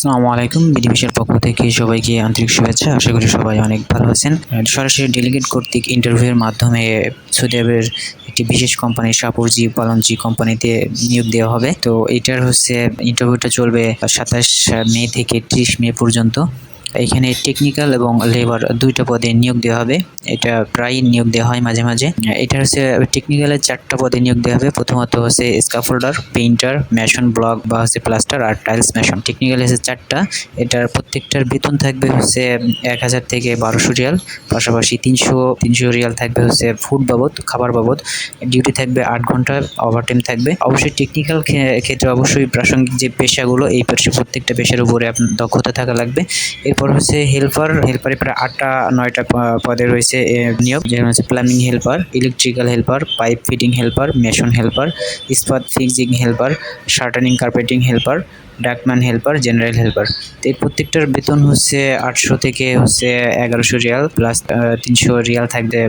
আসসালামু আলাইকুম। বিডিবিশের পক্ষ থেকে সবাইকে আন্তরিক শুভেচ্ছা। আশা করি সবাই অনেক ভালো আছেন। সরাসরি ডেলিগেট কর্তৃক ইন্টারভিউয়ের মাধ্যমে সৌদি আরবের একটি বিশেষ কোম্পানি সাপুরজি পালনজি কোম্পানিতে নিয়োগ দেওয়া হবে। তো এটার হচ্ছে ইন্টারভিউটা চলবে সাতাশ মে থেকে ত্রিশ মে পর্যন্ত। এখানে টেকনিক্যাল এবং লেবার দুইটা পদে নিয়োগ দেওয়া হবে। এটা প্রায় নিয়োগ দেওয়া হয় মাঝে মাঝে। এটা হচ্ছে টেকনিক্যালের চারটা পদে নিয়োগ দেওয়া হবে। প্রথমত হচ্ছে স্কাফোল্ডার পেইন্টার মেশন ব্লক বা হচ্ছে প্লাস্টার আর টাইলস মেশন টেকনিক্যাল হচ্ছে চারটা। এটার প্রত্যেকটার বেতন থাকবে হচ্ছে এক হাজার থেকে বারোশো রিয়াল। পাশাপাশি তিনশো তিনশো রিয়াল থাকবে হচ্ছে ফুড বাবদ, খাবার বাবদ। ডিউটি থাকবে আট ঘণ্টা ওভারটাইম থাকবে। অবশ্যই টেকনিক্যাল ক্ষেত্রে অবশ্যই প্রাসঙ্গিক যে পেশাগুলো, এই পেশা প্রত্যেকটা পেশার উপরে দক্ষতা থাকা লাগবে। এরপর হচ্ছে হেল্পার হেল্পারে প্রায় আটটা, নয়টা পদে রয়েছে নিয়োগ, যেমন হচ্ছে plumbing helper electrical helper pipe fitting helper mason helper ইস্পাত fixing helper শার্টানিং carpeting helper ductman helper general helper তো এই প্রত্যেকটার বেতন হচ্ছে আটশো থেকে হচ্ছে এগারোশো রিয়াল প্লাস তিনশো রিয়াল থাকবে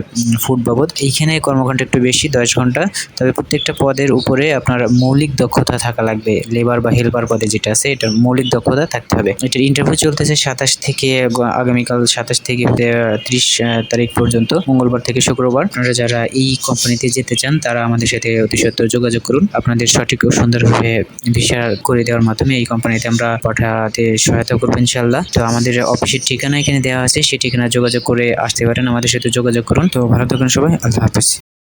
ফুড বাবদ। এইখানে কর্মঘণ্টা একটু বেশি, দশ ঘণ্টা তবে প্রত্যেকটা পদের উপরে আপনার মৌলিক দক্ষতা থাকা লাগবে লেবার বা হেল্পার পদে যেটা আছে, এটার মৌলিক দক্ষতা থাকতে হবে। এটার ইন্টারভিউ চলতেছে সাতাশ থেকে আগামীকাল সাতাশ থেকে ত্রিশ তারিখ পর্যন্ত, মঙ্গলবার থেকে শুক্রবার, আপনারা যারা এই কোম্পানিতে যেতে চান, তারা আমাদের সাথে অতি সত্ত্বর যোগাযোগ করুন। আপনাদের সঠিক ও সুন্দরভাবে ভিসা করে দেওয়ার মাধ্যমে এই কোম্পানিতে আমরা পাঠাতে সহায়তা করব ইনশাল্লাহ তো আমাদের অফিসের ঠিকানা এখানে দেওয়া আছে, সেই ঠিকানা যোগাযোগ করে আসতে পারেন, আমাদের সাথে যোগাযোগ করুন। তো ভালো থাকুন সবাই, আল্লাহ হাফিজ।